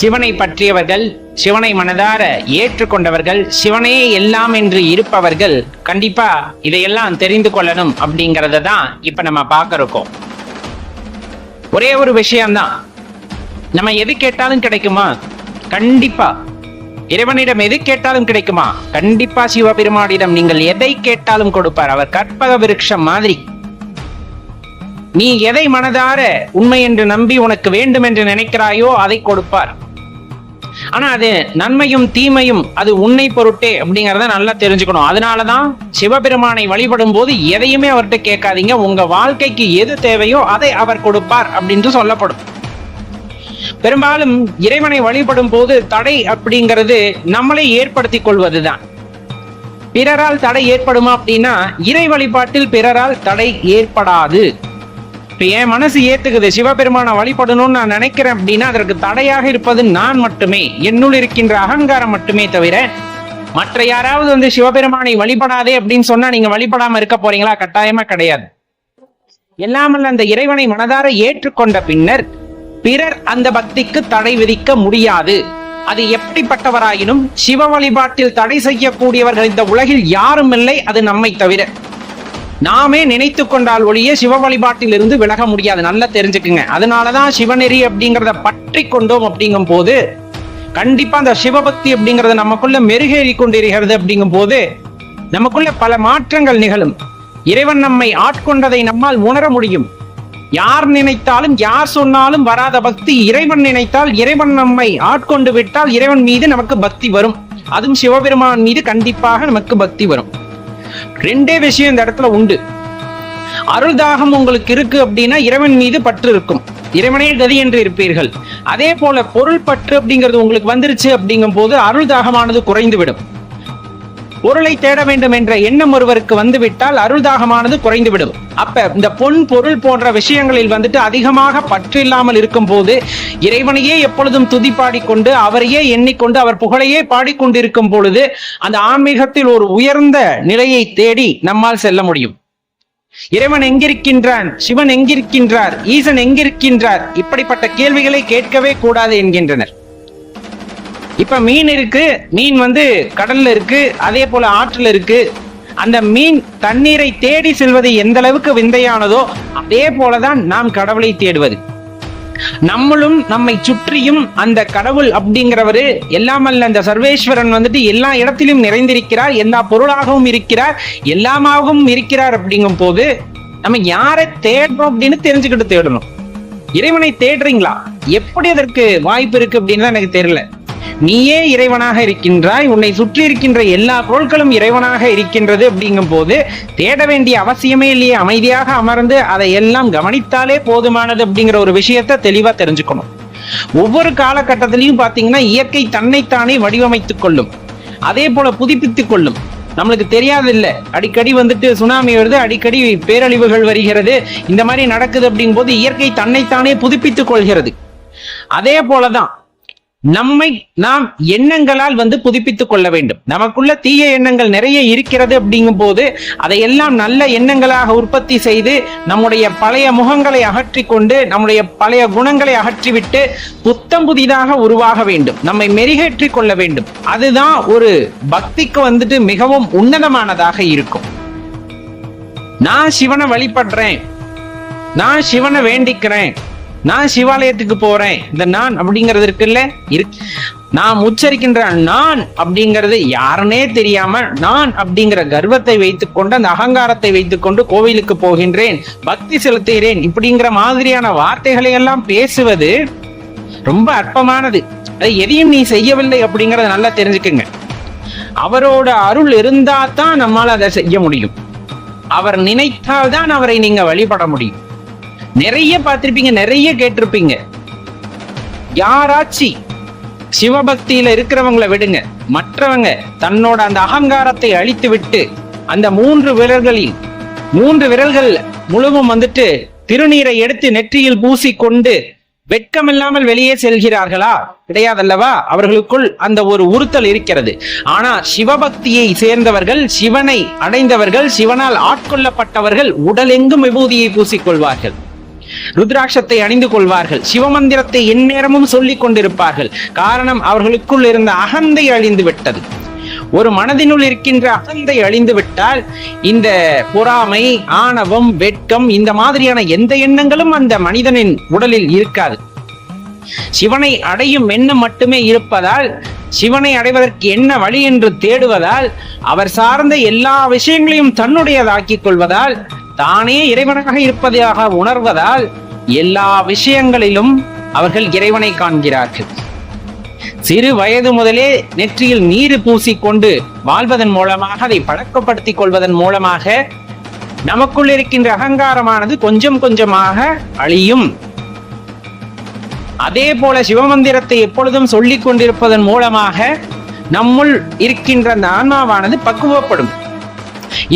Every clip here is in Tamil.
சிவனை பற்றியவர்கள் சிவனை மனதார ஏற்றுக்கொண்டவர்கள் சிவனே எல்லாம் என்று இருப்பவர்கள் கண்டிப்பா இதையெல்லாம் தெரிந்து கொள்ளணும் அப்படிங்கறத தான் இப்ப நம்ம பார்க்க இருக்கோம் ஒரே ஒரு விஷயம்தான். நம்ம எது கேட்டாலும் கிடைக்குமா? கண்டிப்பா. இறைவனிடம் எது கேட்டாலும் கிடைக்குமா? கண்டிப்பா சிவபெருமானிடம் நீங்கள் எதை கேட்டாலும் கொடுப்பார். அவர் கற்பக விருட்சம் மாதிரி. நீ எதை மனதார உண்மை என்று நம்பி உனக்கு வேண்டும் என்று நினைக்கிறாயோ அதை கொடுப்பார். ஆனா அது நன்மையும் தீமையும் அது உன்னை பொருட்டே அப்படிங்கறத நல்லா தெரிஞ்சுக்கணும். அதனாலதான் சிவபெருமானை வழிபடும் போது எதையுமே அவர்கிட்ட கேட்காதீங்க. உங்க வாழ்க்கைக்கு எது தேவையோ அதை அவர் கொடுப்பார் அப்படின்னு சொல்லப்படும். பெரும்பாலும் இறைவனை வழிபடும் போது தடை அப்படிங்கிறது நம்மளே ஏற்படுத்திக் கொள்வதுதான். பிறரால் தடை ஏற்படுமா அப்படின்னா இறை வழிபாட்டில் பிறரால் தடை ஏற்படாது. என் மனசு ஏத்துக்குது சிவபெருமானை வழிபடணும்னு நான் நினைக்கிறேன் அப்படின்னா அதற்கு தடையாக இருப்பது நான் மட்டுமே. என்னுள் இருக்கின்ற அகங்காரம் மட்டுமே தவிர மற்ற யாராவது வந்து சிவபெருமானை வழிபடாதே அப்படின்னு சொன்னா நீங்க வழிபடாம இருக்க போறீங்களா? கட்டாயமா கிடையாது. எல்லாமல் அந்த இறைவனை மனதார ஏற்றுக்கொண்ட பின்னர் பிறர் அந்த பக்திக்கு தடை விதிக்க முடியாது. அது எப்படிப்பட்டவராயினும் சிவ வழிபாட்டில் தடை செய்யக்கூடியவர்கள் இந்த உலகில் யாரும் இல்லை அது நம்மை தவிர. நாமே நினைத்து கொண்டால் ஒழிய சிவ வழிபாட்டில் இருந்து விலக முடியாது. நல்லா தெரிஞ்சுக்குங்க. அதனாலதான் சிவநெறி அப்படிங்கிறத பற்றி கொண்டோம் அப்படிங்கும் போது கண்டிப்பா அந்த சிவபக்தி அப்படிங்கறது நமக்குள்ள மெருகேறி கொண்டிருக்கிறது அப்படிங்கும் போது நமக்குள்ள பல மாற்றங்கள் நிகழும். இறைவன் நம்மை ஆட்கொண்டதை நம்மால் உணர முடியும். யார் நினைத்தாலும் யார் சொன்னாலும் வராத பக்தி இறைவன் நினைத்தால் இறைவன் நம்மை ஆட்கொண்டு விட்டால் இறைவன் மீது நமக்கு பக்தி வரும். அதுவும் சிவபெருமான் மீது கண்டிப்பாக நமக்கு பக்தி வரும். ரெண்டே விஷயம் இந்த இடத்துல உண்டு. அருள் தாகம் உங்களுக்கு இருக்கு அப்படின்னா இறைவன் மீது பற்று இருக்கும். இறைவனே கதி என்று இருப்பீர்கள். அதே போல பொருள் பற்று அப்படிங்கிறது உங்களுக்கு வந்துருச்சு அப்படிங்கும் போது அருள் தாகமானது குறைந்துவிடும். பொருளை தேட வேண்டும் என்ற எண்ணம் ஒருவருக்கு வந்துவிட்டால் அருள்தாகமானது குறைந்துவிடும். அப்ப இந்த பொன் பொருள் போன்ற விஷயங்களில் வந்துட்டு அதிகமாக பற்று இல்லாமல் இருக்கும் போது இறைவனையே எப்பொழுதும் துதி பாடிக்கொண்டு அவரையே எண்ணிக்கொண்டு அவர் புகழையே பாடிக்கொண்டிருக்கும் பொழுது அந்த ஆன்மீகத்தில் ஒரு உயர்ந்த நிலையை தேடி நம்மால் செல்ல முடியும். இறைவன் எங்கிருக்கின்றான்? சிவன் எங்கிருக்கின்றார்? ஈசன் எங்கிருக்கின்றார்? இப்படிப்பட்ட கேள்விகளை கேட்கவே கூடாது என்கின்றனர். இப்ப மீன் இருக்கு மீன் வந்து கடல்ல இருக்கு அதே போல ஆற்றுல இருக்கு. அந்த மீன் தண்ணீரை தேடி செல்வது எந்த அளவுக்கு விந்தையானதோ அதே போலதான் நாம் கடவுளை தேடுவது. நம்மளும் நம்மை சுற்றியும் அந்த கடவுள் அப்படிங்கிறவரு எல்லாமல்ல அந்த சர்வேஸ்வரன் வந்துட்டு எல்லா இடத்திலும் நிறைந்திருக்கிறார் எல்லா பொருளாகவும் இருக்கிறார் எல்லாமாகவும் இருக்கிறார் அப்படிங்கும் போது நம்ம யாரை தேடுறோம் அப்படின்னு தெரிஞ்சுக்கிட்டு தேடணும். இறைவனை தேடுறீங்களா? எப்படி அதற்கு வாய்ப்பு இருக்கு அப்படின்னு தான் எனக்கு தெரியல. நீயே இறைவனாக இருக்கின்றாய் உன்னை சுற்றி இருக்கின்ற எல்லா பொருட்களும் இறைவனாக இருக்கின்றது அப்படிங்கும் போது தேட வேண்டிய அவசியமே இல்லையே அமைதியாக அமர்ந்து அதை எல்லாம் கவனித்தாலே போதுமானது அப்படிங்கிற ஒரு விஷயத்த தெளிவா தெரிஞ்சுக்கணும். ஒவ்வொரு காலகட்டத்திலையும் பாத்தீங்கன்னா இயற்கை தன்னைத்தானே வடிவமைத்துக் கொள்ளும். அதே போல புதுப்பித்துக் கொள்ளும். நம்மளுக்கு தெரியாது இல்லை அடிக்கடி வந்துட்டு சுனாமி வருது அடிக்கடி பேரழிவுகள் வருகிறது இந்த மாதிரி நடக்குது அப்படிங்கும் போது இயற்கை தன்னைத்தானே புதுப்பித்துக் கொள்கிறது. அதே போலதான் நம்மை நாம் எண்ணங்களால் வந்து புதுப்பித்துக் கொள்ள வேண்டும். நமக்குள்ள தீய எண்ணங்கள் நிறைய இருக்கிறது அப்படிங்கும் போது அதையெல்லாம் நல்ல எண்ணங்களாக உற்பத்தி செய்து நம்முடைய பழைய முகங்களை அகற்றி கொண்டு நம்முடைய பழைய குணங்களை அகற்றிவிட்டு புத்தம் புதிதாக உருவாக வேண்டும். நம்மை மெருகேற்றிக் கொள்ள வேண்டும். அதுதான் ஒரு பக்திக்கு வந்துட்டு மிகவும் உன்னதமானதாக இருக்கும். நான் சிவனை வழிபடுறேன். நான் சிவனை வேண்டிக்கிறேன். நான் சிவாலயத்துக்கு போறேன். இந்த நான் அப்படிங்கிறது இருக்குல்ல இருக்கு நாம் உச்சரிக்கின்ற நான் அப்படிங்கிறது யாருனே தெரியாம நான் அப்படிங்கிற கர்வத்தை வைத்துக்கொண்டு அந்த அகங்காரத்தை வைத்துக்கொண்டு கோவிலுக்கு போகின்றேன். பக்தி செலுத்துகிறேன். இப்படிங்கிற மாதிரியான வார்த்தைகளை எல்லாம் பேசுவது ரொம்ப அற்பமானது. அது எதையும் நீ செய்யவில்லை அப்படிங்கறத நல்லா தெரிஞ்சுக்குங்க. அவரோட அருள் இருந்தா தான் நம்மால் அதை செய்ய முடியும். அவர் நினைத்தால் தான் அவரை நீங்க வழிபட முடியும். நிறைய பார்த்திருப்பீங்க நிறைய கேட்டிருப்பீங்க. யாராச்சி சிவபக்தியில இருக்கிறவங்களை விடுங்க மற்றவங்க தன்னோட அந்த அகங்காரத்தை அழித்து விட்டு அந்த மூன்று விரல்களில் மூன்று விரல்கள் முழுவதும் வந்துட்டு திருநீரை எடுத்து நெற்றியில் பூசிக்கொண்டு வெட்கமில்லாமல் வெளியே செல்கிறார்களா? கிடையாதல்லவா? அவர்களுக்குள் அந்த ஒரு உறுத்தல் இருக்கிறது. ஆனா சிவபக்தியை சேர்ந்தவர்கள் சிவனை அடைந்தவர்கள் சிவனால் ஆட்கொள்ளப்பட்டவர்கள் உடலெங்கும் விபூதியை பூசிக்கொள்வார்கள். ருத்ராட்சத்தை அணிந்து கொள்வார்கள். சிவமந்திரத்தை எந்நேரமும் சொல்லிக் கொண்டிருப்பார்கள். காரணம் அவர்களுக்குள் இருந்த அகந்தை அழிந்து விட்டது. ஒரு மனதினுள் இருக்கின்ற அகந்தை அழிந்து விட்டால் இந்த பொறாமை ஆணவம் வெட்கம் இந்த மாதிரியான எந்த எண்ணங்களும் அந்த மனிதனின் உடலில் இருக்காது. சிவனை அடையும் எண்ணம் மட்டுமே இருப்பதால் சிவனை அடைவதற்கு என்ன வழி என்று தேடுவதால் அவர் சார்ந்த எல்லா விஷயங்களையும் தன்னுடையதாக்கிக் கொள்வதால் தானே இறைவனாக இருப்பதாக உணர்வதால் எல்லா விஷயங்களிலும் அவர்கள் இறைவனை காண்கிறார்கள். சிறு வயது முதலே நெற்றியில் நீர் பூசிக்கொண்டு வாழ்வதன் மூலமாக அதை பழக்கப்படுத்திக் கொள்வதன் மூலமாக நமக்குள் இருக்கின்ற அகங்காரமானது கொஞ்சம் கொஞ்சமாக அழியும். அதே போல சிவமந்திரத்தை எப்பொழுதும் சொல்லிக் கொண்டிருப்பதன் மூலமாக நம்முள் இருக்கின்ற அந்த ஆன்மாவானது பக்குவப்படும்.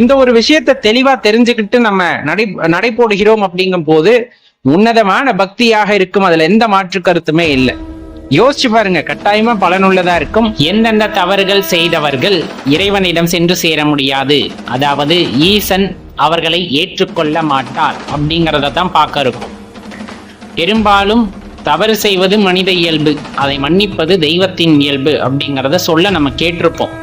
இந்த ஒரு விஷயத்தை தெளிவா தெரிஞ்சுக்கிட்டு நம்ம நடை நடை போடுகிறோம் அப்படிங்கும் போது உன்னதமான பக்தியாக இருக்கும். அதுல எந்த மாற்று கருத்துமே இல்லை. யோசிச்சு பாருங்க கட்டாயமா பலனுள்ளதா இருக்கும். எந்தெந்த தவறுகள் செய்தவர்கள் இறைவனிடம் சென்று சேர முடியாது. அதாவது ஈசன் அவர்களை ஏற்றுக்கொள்ள மாட்டார் அப்படிங்கிறத தான் பார்க்க இருக்கும். பெரும்பாலும் தவறு செய்வது மனித இயல்பு அதை மன்னிப்பது தெய்வத்தின் இயல்பு அப்படிங்கிறத சொல்ல நம்ம கேட்டிருப்போம்.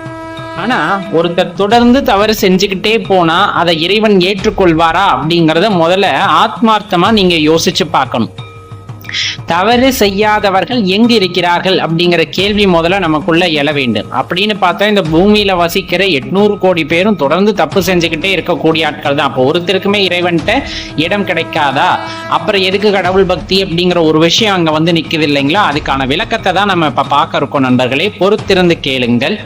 ஆனா ஒருத்தர் தொடர்ந்து தவறு செஞ்சுக்கிட்டே போனா அதை இறைவன் ஏற்றுக்கொள்வாரா அப்படிங்கறத முதல்ல ஆத்மார்த்தமா நீங்க யோசிச்சு பார்க்கணும். தவறு செய்யாதவர்கள் எங்கு இருக்கிறார்கள் அப்படிங்கிற கேள்வி முதல்ல நமக்குள்ள எழ வேண்டும். அப்படின்னு பார்த்தா இந்த பூமியில வசிக்கிற எட்நூறு கோடி பேரும் தொடர்ந்து தப்பு செஞ்சுக்கிட்டே இருக்கக்கூடிய ஆட்கள் தான். அப்போ ஒருத்தருக்குமே இறைவன்கிட்ட இடம் கிடைக்காதா? அப்புறம் எதுக்கு கடவுள் பக்தி அப்படிங்கிற ஒரு விஷயம் அங்க வந்து நிக்குது இல்லைங்களா? அதுக்கான விளக்கத்தை தான் நம்ம இப்ப பார்க்க இருக்கோம் நண்பர்களே. பொறுத்திருந்து கேளுங்கள்.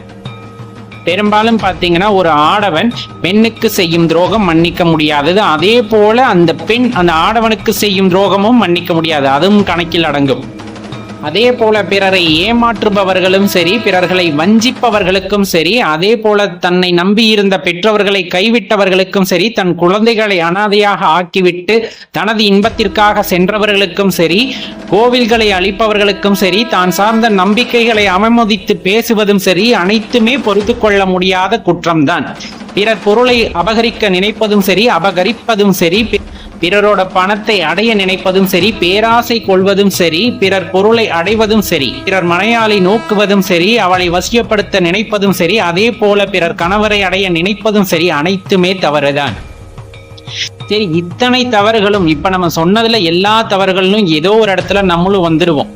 பெரும்பாலும் பார்த்தீங்கன்னா ஒரு ஆடவன் பெண்ணுக்கு செய்யும் துரோகம் மன்னிக்க முடியாதது. அதே போல அந்த பெண் அந்த ஆடவனுக்கு செய்யும் துரோகமும் மன்னிக்க முடியாது. அதுவும் கணக்கில் அடங்கும். அதே போல பிறரை ஏமாற்றுபவர்களும் சரி பிறர்களை வஞ்சிப்பவர்களுக்கும் சரி அதே போல தன்னை நம்பியிருந்த பெற்றவர்களை கைவிட்டவர்களுக்கும் சரி தன் குழந்தைகளை அனாதையாக ஆக்கிவிட்டு தனது இன்பத்திற்காக சென்றவர்களுக்கும் சரி கோவில்களை அழிப்பவர்களுக்கும் சரி தான் சார்ந்த நம்பிக்கைகளை அவமதித்து பேசுவதும் சரி அனைத்துமே பொறுத்து கொள்ள முடியாத குற்றம்தான். பிறர் பொருளை அபகரிக்க நினைப்பதும் சரி அபகரிப்பதும் சரி பிறரோட பணத்தை அடைய நினைப்பதும் சரி பேராசை கொள்வதும் சரி பிறர் பொருளை அடைவதும் சரி பிறர் மனையாளை நோக்குவதும் சரி அவளை வசியப்படுத்த நினைப்பதும் சரி அதே போல பிறர் கணவரை அடைய நினைப்பதும் சரி அனைத்துமே தவறுதான். சரி இத்தனை தவறுகளும் இப்ப நம்ம சொன்னதுல எல்லா தவறுகளும் ஏதோ ஒரு இடத்துல நம்மளும் வந்துடுவோம்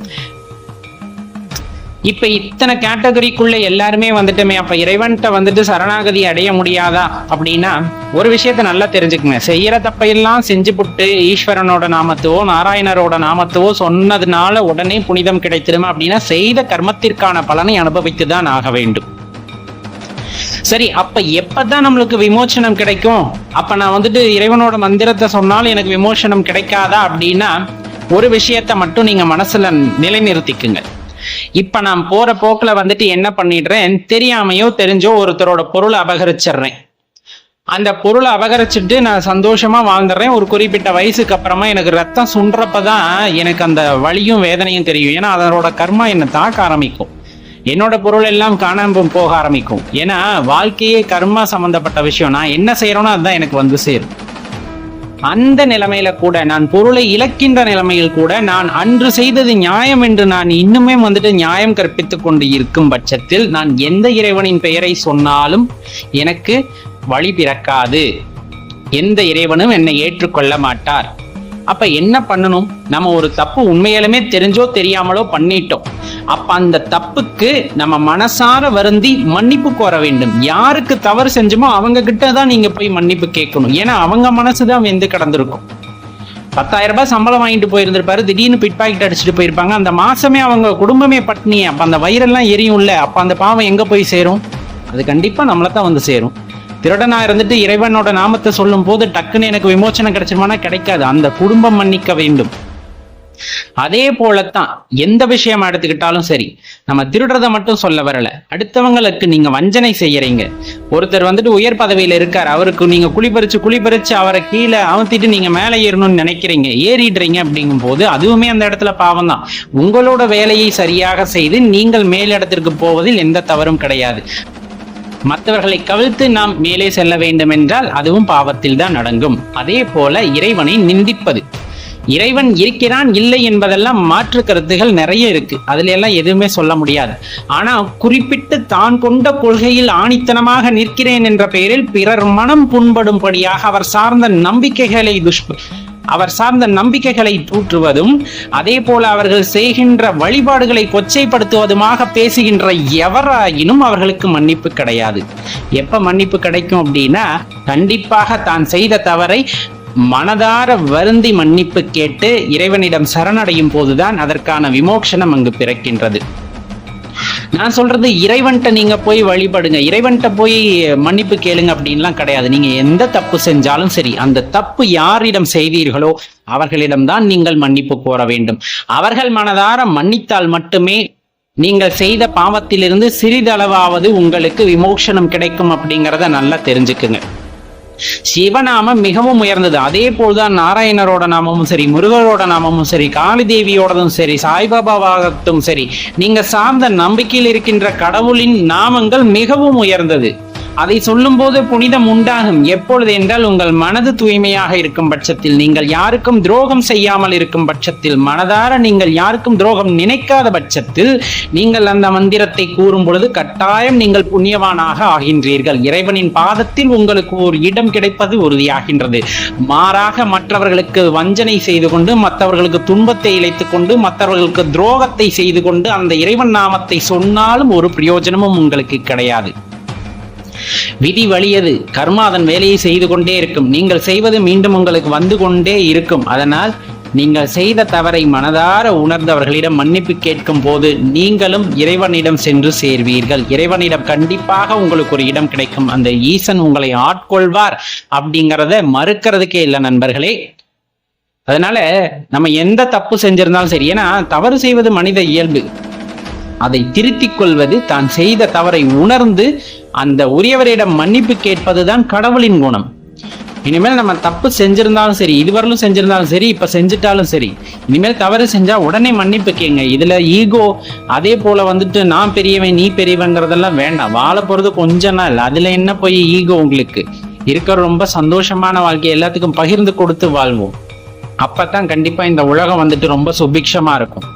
இப்ப இத்தனை கேட்டகரிக்குள்ள எல்லாருமே வந்துட்டுமே அப்ப இறைவன்கிட்ட வந்துட்டு சரணாகதி அடைய முடியாதா? அப்படின்னா ஒரு விஷயத்த நல்லா தெரிஞ்சுக்குங்க. செய்யற தப்பையெல்லாம் செஞ்சு புட்டு ஈஸ்வரனோட நாமத்துவோ நாராயணரோட நாமத்துவோ சொன்னதுனால உடனே புனிதம் கிடைத்திருமா அப்படின்னா செய்த கர்மத்திற்கான பலனை அனுபவித்து தான் ஆக வேண்டும். சரி அப்ப எப்பதான் நம்மளுக்கு விமோச்சனம் கிடைக்கும்? அப்ப நான் வந்துட்டு இறைவனோட மந்திரத்தை சொன்னாலும் எனக்கு விமோசனம் கிடைக்காதா அப்படின்னா ஒரு விஷயத்த மட்டும் நீங்க மனசுல நிலைநிறுத்திக்குங்க. இப்ப நான் போற போக்குல வந்துட்டு என்ன பண்ணிடுறேன்? தெரியாமையோ தெரிஞ்சோ ஒருத்தரோட பொருளை அபகரிச்சிடுறேன். அந்த பொருளை அபகரிச்சுட்டு நான் சந்தோஷமா வாழ்ந்துடுறேன். ஒரு குறிப்பிட்ட வயசுக்கு அப்புறமா எனக்கு ரத்தம் சுன்றப்பதான் எனக்கு அந்த வலியும் வேதனையும் தெரியும். ஏன்னா அதனோட கர்மா என்னை தாக்க ஆரம்பிக்கும். என்னோட பொருள் எல்லாம் காணாம போக ஆரம்பிக்கும். ஏன்னா வாழ்க்கையே கர்மா சம்பந்தப்பட்ட விஷயம். நான் என்ன செய்யறேனோ அதுதான் எனக்கு வந்து சேரும். அந்த நிலைமையில கூட நான் பொருளை இழக்கின்ற நிலைமையில் கூட நான் அன்று செய்தது நியாயம் என்று நான் இன்னுமே வந்துட்டு நியாயம் கற்பித்துக் கொண்டு இருக்கும் பட்சத்தில் நான் எந்த இறைவனின் பெயரை சொன்னாலும் எனக்கு வழி பிறக்காது. எந்த இறைவனும் என்னை ஏற்றுக்கொள்ள மாட்டார். அப்ப என்ன பண்ணணும்? நம்ம ஒரு தப்பு உண்மையாலுமே தெரிஞ்சோ தெரியாமலோ பண்ணிட்டோம். அப்ப அந்த தப்புக்கு நம்ம மனசார வருந்தி மன்னிப்பு கோர வேண்டும். யாருக்கு தவறு செஞ்சோமோ அவங்க கிட்ட தான் நீங்க போய் மன்னிப்பு கேட்கணும். ஏன்னா அவங்க மனசுதான் வெந்து கடந்திருக்கும். பத்தாயிரம் ரூபாய் சம்பளம் வாங்கிட்டு போயிருந்திருப்பாரு. திடீர்னு பிட் பாக்கெட் அடிச்சுட்டு போயிருப்பாங்க. அந்த மாசமே அவங்க குடும்பமே பட்னி அப்ப அந்த வயிறெல்லாம் எரியும்ல. அப்ப அந்த பாவம் எங்க போய் சேரும்? அது கண்டிப்பா நம்மளை தான் வந்து சேரும். திருடனா இருந்துட்டு இறைவனோட நாமத்தை சொல்லும் போது டக்குன்னு எனக்கு விமோச்சனம் கிடைச்சிருமானா? கிடைக்காது. அந்த குடும்பம் மன்னிக்க வேண்டும். அதே போலத்தான் எந்த விஷயம் எடுத்துக்கிட்டாலும் சரி நம்ம திருடுறதை மட்டும் சொல்ல வரல. அடுத்தவங்களுக்கு நீங்க வஞ்சனை செய்யறீங்க. ஒருத்தர் வந்துட்டு உயர் பதவியில இருக்கார். அவருக்கு நீங்க குளிப்பறிச்சு குளிப்பறிச்சு அவரை கீழே அமர்த்திட்டு நீங்க மேலே ஏறணும்னு நினைக்கிறீங்க. ஏறிடுறீங்க அப்படிங்கும் போது அதுவுமே அந்த இடத்துல பாவம் தான் உங்களோட வேலையை சரியாக செய்து நீங்கள் மேலிடத்திற்கு போவதில் எந்த தவறும் கிடையாது. மற்றவர்களை கவிழ்த்து நாம் மேலே செல்ல வேண்டும் என்றால் அதுவும் பாவத்தில் தான் அடங்கும். அதே போல இறைவனை நிந்திப்பது. இறைவன் இருக்கிறான் இல்லை என்பதெல்லாம் மாற்று கருத்துகள் நிறைய இருக்கு. அதுல எல்லாம் எதுவுமே சொல்ல முடியாது. ஆனா குறிப்பிட்டு தான் கொண்ட கொள்கையில் ஆணித்தனமாக நிற்கிறேன் என்ற பெயரில் பிறர் மனம் புண்படும்படியாக அவர் சார்ந்த நம்பிக்கைகளை துஷ்ப அவர் சார்ந்த நம்பிக்கைகளை தூற்றுவதும் அதே போல அவர்கள் செய்கின்ற வழிபாடுகளை கொச்சைப்படுத்துவதுமாக பேசுகின்ற எவராயினும் அவர்களுக்கு மன்னிப்பு கிடையாது. எப்ப மன்னிப்பு கிடைக்கும் அப்படின்னா கண்டிப்பாக தான் செய்த தவறை மனதார வருந்தி மன்னிப்பு கேட்டு இறைவனிடம் சரணடையும் போதுதான் அதற்கான விமோக்ஷனம் அங்கு பிறக்கின்றது. நான் சொல்றது இறைவன்கிட்ட நீங்க போய் வழிபடுங்க. இறைவன்கிட்ட போய் மன்னிப்பு கேளுங்க அப்படின்லாம் கிடையாது. நீங்க எந்த தப்பு செஞ்சாலும் சரி அந்த தப்பு யாரிடம் செய்தீர்களோ அவர்களிடம்தான் நீங்கள் மன்னிப்பு கோர வேண்டும். அவர்கள் மனதார மன்னித்தால் மட்டுமே நீங்கள் செய்த பாவத்திலிருந்து சிறிதளவாவது உங்களுக்கு விமோசனம் கிடைக்கும் அப்படிங்கிறத நல்லா தெரிஞ்சுக்குங்க. சிவநாமம் மிகவும் உயர்ந்தது. அதே போல்தான் நாராயணரோட நாமமும் சரி முருகரோட நாமமும் சரி காளி தேவியோடதும் சரி சாய்பாபாவாகட்டும் சரி நீங்க சார்ந்த நம்பிக்கையில் இருக்கின்ற கடவுளின் நாமங்கள் மிகவும் உயர்ந்தது. அதை சொல்லும்போது புனிதம் உண்டாகும். எப்பொழுது என்றால் உங்கள் மனது தூய்மையாக இருக்கும் பட்சத்தில் நீங்கள் யாருக்கும் துரோகம் செய்யாமல் இருக்கும் பட்சத்தில் மனதார நீங்கள் யாருக்கும் துரோகம் நினைக்காத பட்சத்தில் நீங்கள் அந்த மந்திரத்தை கூறும் பொழுது கட்டாயம் நீங்கள் புண்ணியவானாக ஆகின்றீர்கள். இறைவனின் பாதத்தில் உங்களுக்கு ஒரு இடம் கிடைப்பது உறுதியாகின்றது. மாறாக மற்றவர்களுக்கு வஞ்சனை செய்து கொண்டு மற்றவர்களுக்கு துன்பத்தை இழைத்துக் கொண்டு மற்றவர்களுக்கு துரோகத்தை செய்து கொண்டு அந்த இறைவன் நாமத்தை சொன்னாலும் ஒரு பிரயோஜனமும் உங்களுக்கு கிடையாது. விதி வலியது கர்மா அதன் வேலையை செய்து கொண்டே இருக்கும். நீங்கள் செய்வது மீண்டும் உங்களுக்கு வந்து கொண்டே இருக்கும். அதனால் நீங்கள் செய்த தவறை மனதார உணர்ந்தவர்களிடம் மன்னிப்பு கேட்கும் போது நீங்களும் இறைவனிடம் சென்று சேர்வீர்கள். இறைவனிடம் கண்டிப்பாக உங்களுக்கு ஒரு இடம் கிடைக்கும். அந்த ஈசன் உங்களை ஆட்கொள்வார் அப்படிங்கிறத மறுக்கிறதுக்கே இல்லை நண்பர்களே. அதனால நம்ம எந்த தப்பு செஞ்சிருந்தாலும் சரி. ஏன்னா தவறு செய்வது மனித இயல்பு. அதை திருத்திக் கொள்வது தான் செய்த தவறை உணர்ந்து அந்த உரியவரிடம் மன்னிப்பு கேட்பதுதான் கடவுளின் குணம். இனிமேல் நம்ம தப்பு செஞ்சிருந்தாலும் சரி இதுவரையிலும் செஞ்சிருந்தாலும் சரி இப்ப செஞ்சுட்டாலும் சரி இனிமேல் தவறு செஞ்சா உடனே மன்னிப்பு கேங்க இதுல ஈகோ அதே போல வந்துட்டு நான் பெரியவன் நீ பெரியவங்கிறதெல்லாம் வேண்டாம். வாழ போறது கொஞ்ச நாள். அதுல என்ன போய் ஈகோ உங்களுக்கு? இருக்கிற ரொம்ப சந்தோஷமான வாழ்க்கை எல்லாத்துக்கும் பகிர்ந்து கொடுத்து வாழ்வோம். அப்பதான் கண்டிப்பா இந்த உலகம் வந்துட்டு ரொம்ப சுபிக்ஷமா இருக்கும்.